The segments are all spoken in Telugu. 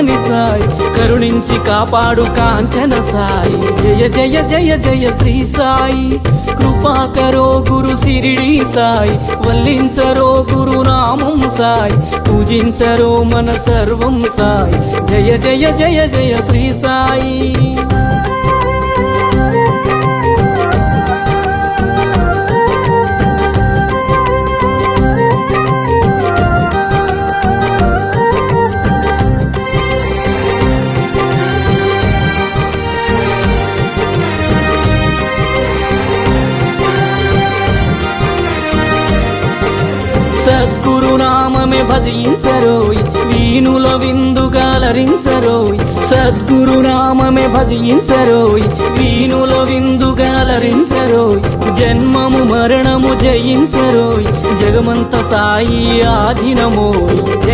కరుణామణి సాయి. కరుణించి కాపాడు కాంచన సాయి. జయ జయ జయ జయ శ్రీ సాయి. కృపాకరో గురు సిరిడి సాయి. వల్లించరో గురు నామం సాయి. పూజించరో మన సర్వం సాయి. జయ జయ జయ జయ శ్రీ సాయి. భజించరోయ్ వీణుల విందుగాలరించరోయ్ సద్గురు నామమే భజించరోయ్ వీణుల విందుగాలరించరోయ్ జన్మము మరణము జయించరోయ్ జగమంత సాయి ఆధీనమోయ్.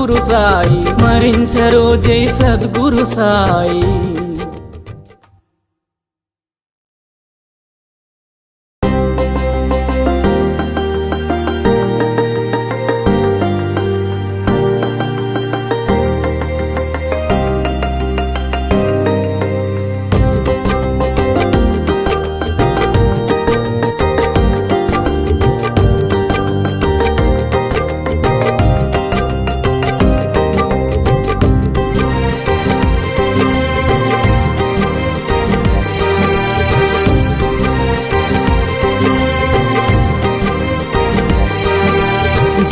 సద్గురు సాయి మరించరో జై సద్గురు సాయి.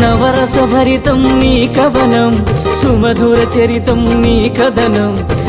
నవరస భరితం నీ కవనం సుమధుర చరితం నీ కథనం.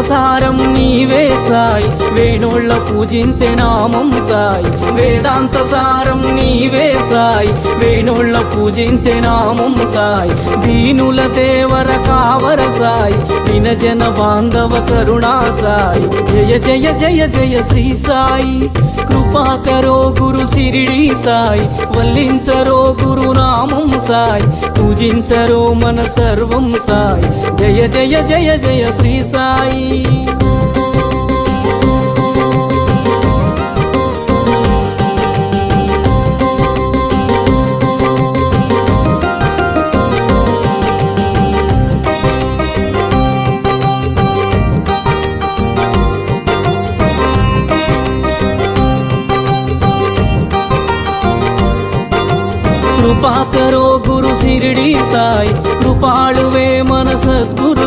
సారం నీవే సాయి. వేణుళ్ళ పూజించే నామం సాయి. వేదాంత సారం నీవే సాయి. వేణుళ్ళ పూజించే నామం సాయి. దీనుల దేవర కావర సాయి. వినజన బాంధవ కరుణా సాయి. జయ జయ జయ జయ శ్రీ సాయి. కృపాకరో గురు సిరిడి సాయి. వల్లించరో గురు నామం సాయి. పూజించరో మన సర్వం సాయి. జయ జయ జయ జయ శ్రీ సాయి. కృపాకరో గురు సిరిడి సాయి కృపాళువే మన సద్గురు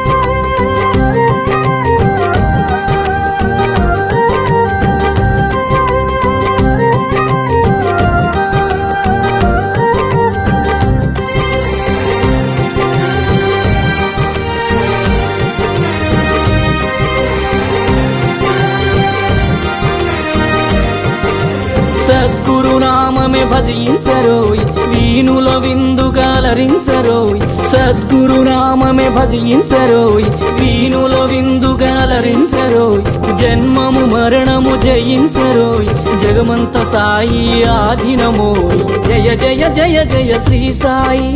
భజించరోయ్ వీణుల విందుగాలరించరోయ్ సద్గురు నామమే భజించరోయ్ వీణుల విందుగాలరించరోయ్ జన్మము మరణము జయించరోయ్ జగమంత సాయి ఆధీనమోయ్. జయ జయ జయ జయ శ్రీ సాయి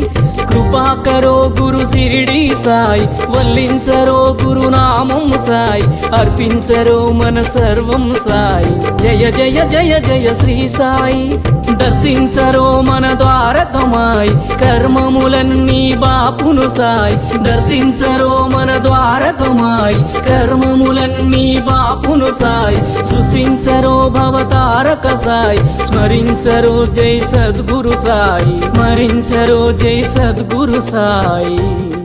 కృపాకరో గురు సిరిడి సాయి వల్లించరో గురు నామం సాయి అర్పించరో మన సర్వం సాయి. జయ జయ జయ జయ శ్రీ సాయి దర్శి దర్శించరో మన ద్వారకమాయ్ కర్మములన్నీ బాపును సాయ్. దర్శించరో మన ద్వారకమాయ్ కర్మములన్నీ బాపును సాయ్. సుశించరో భవతారక సాయ్. స్మరించరో జై సద్గురు సాయి. స్మరించరో జై సద్గురు సాయి.